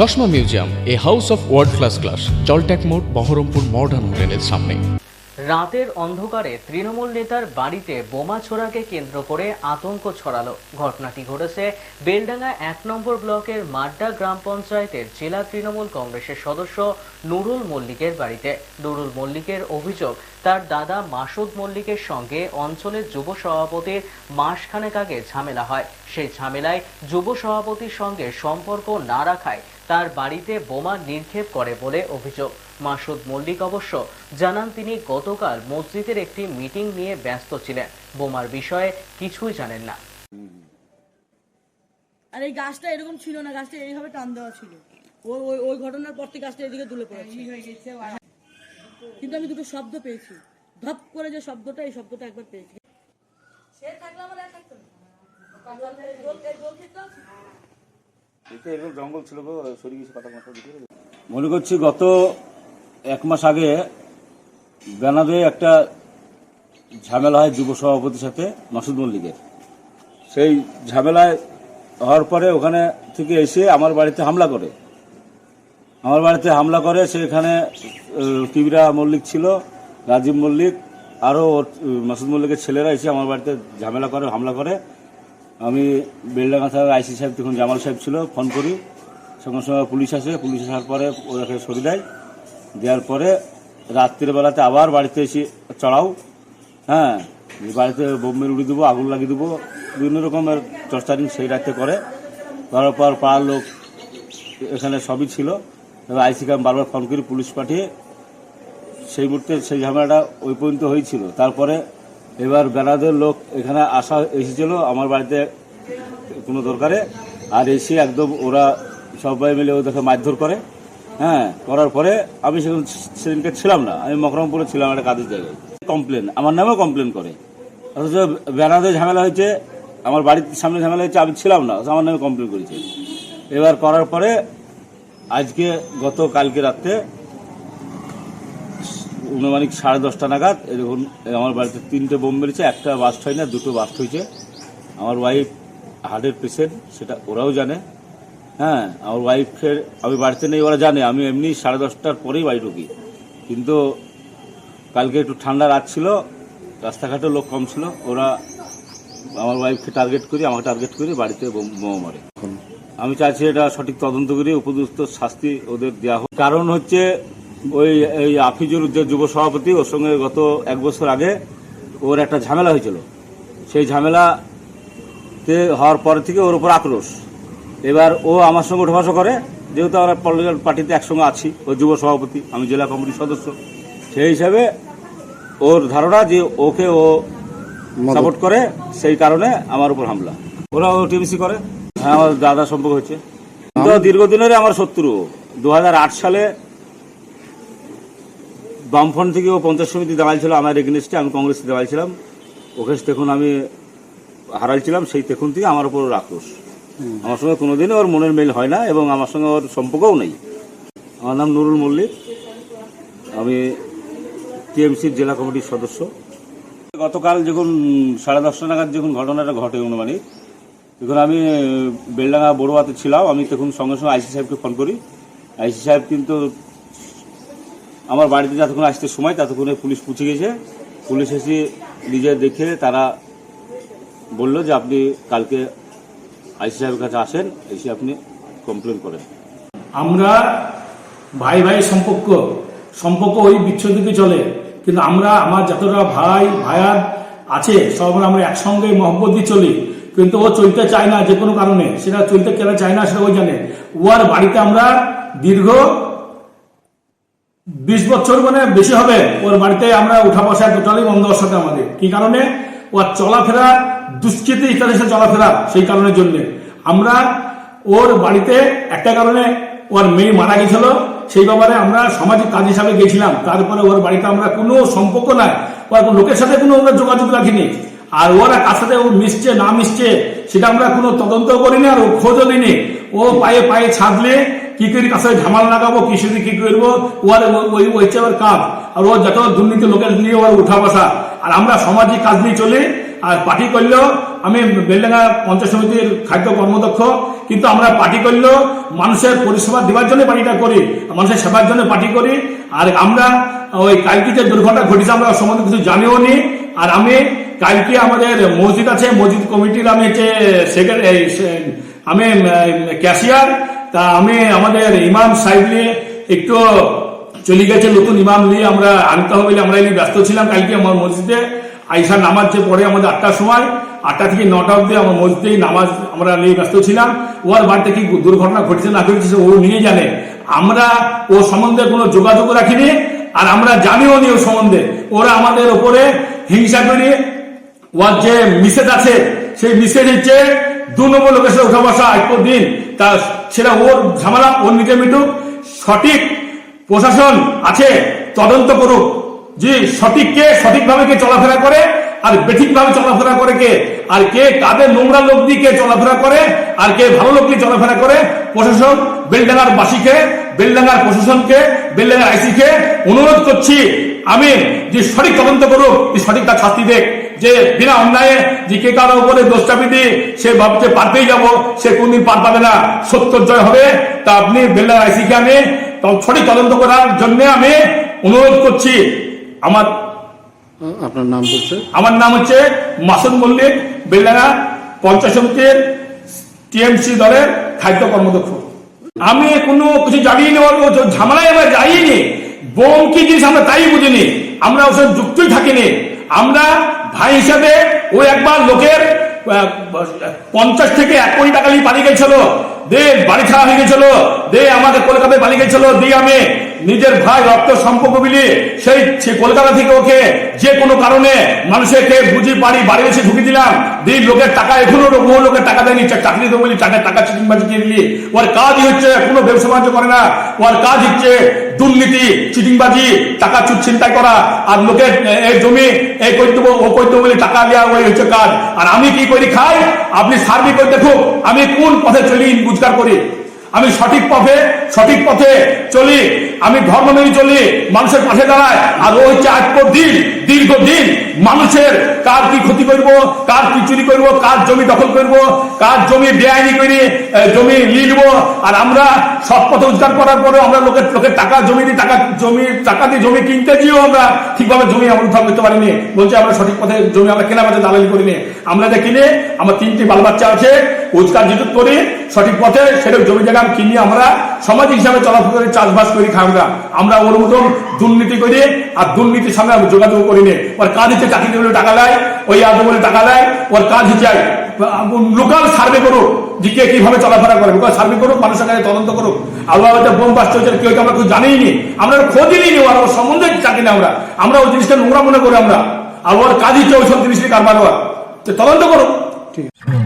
চশমা museum, a house of world class class জলট্যাক মোড়, Baharampur modern হোটেলের সামনে। রাতের অন্ধকারে তৃণমূল নেতার বাড়িতে বোমা ছোড়াকে কেন্দ্র করে আতঙ্ক ছড়ালো। ঘটনাটি ঘটেছে বেলডাঙ্গা এক নম্বর ব্লকের মাড্ডা গ্রাম পঞ্চায়েতের জেলা তৃণমূল কংগ্রেসের সদস্য নুরুল মল্লিকের বাড়িতে। নুরুল মল্লিকের অভিযোগ, তার দাদা মাসুদ মল্লিকের সঙ্গে অঞ্চলের যুব সভাপতির মাসখানেক আগে ঝামেলা হয়। সেই ঝামেলায় যুব সভাপতির সঙ্গে সম্পর্ক না রাখায় তার বাড়িতে বোমা নিক্ষেপ করে বলে অভিযোগ। মাসুদ মল্লিক অবশ্য জানান তিনি গতকাল মসজিদের একটি মিটিং নিয়ে ব্যস্ত ছিলেন। বোমার বিষয়ে কিছুই জানেন না। আর এই গাছটা এরকম ছিল না গাছটা এইভাবে টান দেওয়া ছিল। ওই ওই ওই ঘটনার পর থেকে গাছটা এদিকে তুলে পড়েছে। কিন্তু আমি দুটো শব্দ পেয়েছি। ধপ করে যে শব্দটা এই শব্দটা একবার পেয়েছি। এতে এরকম জঙ্গল ছিল পাতা মনে করছি গত এক মাস আগে বেনাদে একটা ঝামেলা হয় যুব সভাপতির সাথে মাসুদ মল্লিকের। সেই ঝামেলায় হওয়ার পরে ওখানে থেকে এসে আমার বাড়িতে হামলা করে। আমার বাড়িতে হামলা করে, সেখানে কিবিরা মল্লিক ছিল, রাজীব মল্লিক, আরও মাসুদ মল্লিকের ছেলেরা এসে আমার বাড়িতে ঝামেলা করে, হামলা করে। আমি বেলডাঙ্গা থানার আইসি সাহেব তখন জামাল সাহেব ছিল, ফোন করি। সঙ্গে সঙ্গে পুলিশ আসে, পুলিশ আসার পরে ওদেরকে সরিয়ে দেয়। দেওয়ার পরে রাত্রির বেলাতে আবার বাড়িতে এসে চড়াও। হ্যাঁ বাড়িতে বোম্বের উড়িয়ে দেবো, আগুন লাগিয়ে দেবো, বিভিন্ন রকমের টর্চারিং সেই রাতে করে। করার পর পাড়ার লোক এখানে সবই ছিল। এবার আইসিকে আমি বারবার ফোন করি পুলিশ পাঠিয়ে সেই মুহূর্তে সেই ঝামেলাটা ওই পর্যন্ত হয়েছিল। তারপরে এবার বেড়াদের লোক এখানে আসা এসেছিল আমার বাড়িতে কোনো দরকারে, আর এসে একদম ওরা সবাই মিলে ওদেরকে মারধর করে। হ্যাঁ করার পরে আমি সেখানে সেদিনকে ছিলাম না, আমি মকরমপুরে ছিলাম একটা কাজের জায়গায়। কমপ্লেন, আমার নামেও কমপ্লেন করে। অথচ বেড়াদের ঝামেলা হয়েছে, আমার বাড়ির সামনে ঝামেলা হয়েছে, আমি ছিলাম না আমার নামে কমপ্লেন করেছে। এবার করার পরে আজকে গত কালকে রাত্রে অনুমানিক সাড়ে দশটা নাগাদ দেখুন আমার বাড়িতে তিনটে বোম মেরেছে একটা বাস্ট হয় না দুটো বাস্ট হয়েছে। আমার ওয়াইফ হার্টের পেশেন্ট সেটা ওরাও জানে। হ্যাঁ আমার ওয়াইফের আমি বাড়িতে নেই ওরা জানে আমি এমনি সাড়ে দশটার পরেই বাড়ি ঢুকি। কিন্তু কালকে একটু ঠান্ডা রাত ছিল রাস্তাঘাটে লোক কম ছিল ওরা আমার ওয়াইফকে টার্গেট করি আমাকে টার্গেট করি বাড়িতে বোমা মারে। আমি চাইছি এটা সঠিক তদন্ত করে উপযুক্ত শাস্তি ওদের দেওয়া হোক। কারণ হচ্ছে ওই এই আফিজুর যে যুব সভাপতি ওর সঙ্গে গত এক বছর আগে ওর একটা ঝামেলা হয়েছিল। সেই ঝামেলাতে হওয়ার পর থেকে ওর উপর আক্রোশ। এবার ও আমার সঙ্গে উঠা বসা করে যেহেতু আমরা পলিটিক্যাল পার্টিতে একসঙ্গে আছি ও যুব সভাপতি আমি জেলা কমিটির সদস্য। সেই হিসাবে ওর ধারণা যে ওকে ও সাপোর্ট করে সেই কারণে আমার উপর হামলা। ওরা ও টিএমসি করে। হ্যাঁ আমার দাদা সম্পর্ক হচ্ছে তো দীর্ঘদিনের আমার শত্রু দু হাজার আট সালে বামফ্রন্ট থেকে ও পঞ্চায়েত সমিতি দেওয়াল ছিল আমার এগেনস্টে আমি কংগ্রেসে দেওয়াল ছিলাম। ওকে তখন আমি হারাইছিলাম সেই তখন থেকে আমার উপর আক্রোশ। আমার সঙ্গে কোনোদিনই ওর মনের মেল হয় না এবং আমার সঙ্গে ওর সম্পর্কও নেই। আমার নাম নুরুল মল্লিক। আমি টিএমসির জেলা কমিটির সদস্য। গতকাল যখন সাড়ে দশটা নাগাদ যখন ঘটনাটা ঘটে অনুমানিক তখন আমি বেলডাঙ্গা বড়ুয়াতে ছিলাম। আমি তখন সঙ্গে সঙ্গে আইসি সাহেবকে ফোন করি। আইসি সাহেব কিন্তু আমার বাড়িতে যতক্ষণ আসতে সময়, ততক্ষণে পুলিশ পৌঁছে গেছে। পুলিশ এসে নিজে দেখে তারা বলল যে আপনি কালকে আইসি সাহেবের কাছে আসেন, এসে আপনি কমপ্লেন করেন। আমরা ভাই ভাই সম্পর্ক সম্পর্ক ওই বিচ্ছেদকে চলে, কিন্তু আমরা, আমার যতটা ভাই, ভাইয়ার আছে, সব আমরা একসঙ্গে মহব্বত দিয়ে চলি, কিন্তু ও চলতে চায় না যে কোনো কারণে, সেটা চলতে কেন চায় না সেটা ওই জানে। ওর বাড়িতে আমরা দীর্ঘ বিশ বছর মানে বেশি হবে। ওর বাড়িতে আমরা উঠা বসা টোটালি বন্ধ ওর সাথে আমাদের। কি কারণে? ওর চলাফেরা, দুষ্কৃতি ইত্যাদি চলাফেরা সেই কারণের জন্য। আমরা ওর বাড়িতে একটা কারণে ওর মেয়ে মারা গেছিল, সেই ব্যাপারে আমরা সামাজিক কাজ হিসাবে গেছিলাম। তারপরে ওর বাড়িতে আমরা কোনো সম্পর্ক নাই। ওর লোকের সাথে কোনো আমরা যোগাযোগ রাখিনি। আর ওরা কার সাথে ও মিশছে, না মিশছে, সেটা আমরা কোনো তদন্ত করিনি আর ও খোঁজও দিইনি ও পায়ে পায়ে ছাদলে কি করে কাছে ঝামাল লাগাবো, কি শুধু কি করব? ওর ওই হচ্ছে ওর কাজ আর ও যত দুর্নীতি লোকের নিয়ে ওর উঠা বসা। আর আমরা সামাজিক কাজ নিয়ে চলি, আর পার্টি করলেও আমি বেলডাঙ্গা পঞ্চায়েত সমিতির খাদ্য কর্মদক্ষ কিন্তু আমরা পার্টি করলেও মানুষের পরিষেবা দেওয়ার জন্য পার্টিটা করি মানুষের সেবার জন্য পার্টি করি। আর আমরা ওই কালকে যে দুর্ঘটনা ঘটেছে, আমরা সম্বন্ধে কিছু জানিও নি। আর আমি কালকে আমাদের মসজিদ আছে, মসজিদ কমিটির আমি হচ্ছে আমি ক্যাশিয়ার তা আমি আমাদের ইমাম সাহেব নিয়ে একটু চলে গেছে, নতুন ইমাম নিয়ে আমরা আনতে হবে আমরা এনে ব্যস্ত ছিলাম কালকে আমার মসজিদে। আইসা নামাজ যে পড়ে আমাদের আটটার সময়, আটটা থেকে নটা অব্দি আমার মসজিদে নামাজ আমরা নিয়ে ব্যস্ত ছিলাম। ওর বাড়িতে কি দুর্ঘটনা ঘটেছে না ঘটেছে ও নিয়ে জানে। আমরা ও সম্বন্ধে কোনো যোগাযোগ রাখিনি আর আমরা জানিও নি ও সম্বন্ধে। ওরা আমাদের ওপরে হিংসা করে, ওর যে মিসেজ আছে, সেই মিসেজ হচ্ছে, দু নম্বর লোকের সাথে উঠা বসা দিন। তা সেটা ওর ঝামেলা, ওর নিজে মিটুক, সঠিক প্রশাসন আছে, তদন্ত করুক। যে সঠিক কে সঠিকভাবে কে চলাফেরা করে আর বেঠিকভাবে চলাফেরা করে কে? আর কে কাদের নোংরা লোক দিয়ে কে চলাফেরা করে? আর কে ভালো লোক দিয়ে চলাফেরা করে? প্রশাসন, বেলডাঙ্গার বাসীকে, বেলডাঙ্গার প্রশাসনকে, বেলডাঙ্গার আইসিকে অনুরোধ করছি আমি যে সঠিক তদন্ত করুক সঠিক তার শাস্তি দেখ যে বিনা অন্যায়ে যে কে কারও উপরে দোষ চাপি দিয়ে সে ভাবছে পারতেই যাব সে কোনদিন পার পাবে না। সত্যর জয় হবে। তা আপনি বেলডাঙ্গার আইসিকে আমি সঠিক তদন্ত করার জন্য আমি অনুরোধ করছি। আমার আপনার নাম বলছে? আমার নাম হচ্ছে মাসুদ মল্লিক বেলডাঙ্গা পঞ্চায়েত সমিতির টিএমসি দলের খাদ্য কর্মদক্ষ। আমি কোনো কিছু জানিয়ে নেওয়ার ঝামেলায় আমরা যাইনি। বোম কি জিনিস আমরা তাই বুঝিনি। আমরা ওসব যুক্তই থাকিনি। আমরা ভাই হিসাবে ও একবার লোকের পঞ্চাশ থেকে এক কোটি টাকা নিয়ে পালিয়ে গেছিল। দে, বাড়ি ছাড়া হয়ে গেছিল। দে, আমাদের কলকাতায় পালিয়ে গেছিল। দিয়ে আমি নিজের ভাই রক্ত সম্পর্ক মিলিয়ে সেই কলকাতা থেকে ওকে যে কোনো কারণে মানুষকে বুঝি পারি বাড়ি এসে ঢুকে দিলাম। দিয়ে লোকের টাকা, এখনও বহু লোকের টাকা দেয়নি। চাকরি দেবো বলি টাকা টাকা চিটিংবাজি দিয়ে দিলি। ওর কাজই হচ্ছে কোনো ব্যবসা বাণিজ্য করে না। ওর কাজ হচ্ছে দুর্নীতি চিটিংবাজি টাকা চুট ছিনতাই করা। আর লোকের এই জমি এই করে দেবো, ও করে দেবো বলে টাকা দেওয়া ওই হচ্ছে কাজ। আর আমি কি করি খাই? আপনি সার্ভে করে দেখুন আমি কোন পথে চলি রোজগার করি। আমি সঠিক পথে সঠিক পথে চলি। আমি ধর্ম মেনে চলি, মানুষের পাশে দাঁড়ায় আর ওই আজ দিন দীর্ঘদিন মানুষের কার কি ক্ষতি করব, কার কি চুরি করব, কার জমি দখল করব, কার জমি বেআইনি করে জমি নিয়ে আর আমরা সৎ পথে রোজগার করার পরে আমরা লোকের লোকের টাকা, জমি দিয়ে টাকা, জমি, টাকা দিয়ে জমি কিনতে গিয়েও আমরা ঠিকভাবে জমি আমরা উদ্ধার করতে পারিনি। বলছে, আমরা সঠিক পথে জমি আমরা কেনা বেচা দালালি করিনি। আমরা যা কিনে, আমার তিনটি বাল বাচ্চা আছে, রোজগার যেটুকু করি, সঠিক পথে সেটা জমি জায়গা কিনে, আমরা সমাজ হিসাবে চলাফেরা করে, চাষবাস করি খাই আমরা আমরা ওর দুর্নীতি করি, আর দুর্নীতির সঙ্গে আমরা করিনি ওর কাজ হচ্ছে চাকরি বলে টাকা দেয়, ওই আদম বলে টাকা দেয়, ওর কাজ হচ্ছে লোকাল সার্ভে করুক, যে কে কীভাবে চলাফেরা করে, লোকাল সার্ভে করুক, মানুষের কাছে তদন্ত করুক। আল্লাহ বোম বাস্ট হচ্ছে কেউ আমরা কেউ জানিই নি আমরা খোঁজই নিই ওর সম্বন্ধে চাকরি না আমরা। আমরা ওই জিনিসটা নোংরা মনে করি আমরা। আর ওর কাজ হচ্ছে ওইসব জিনিস নিয়ে কারবার হওয়া। তদন্ত করুক। ঠিক। আছে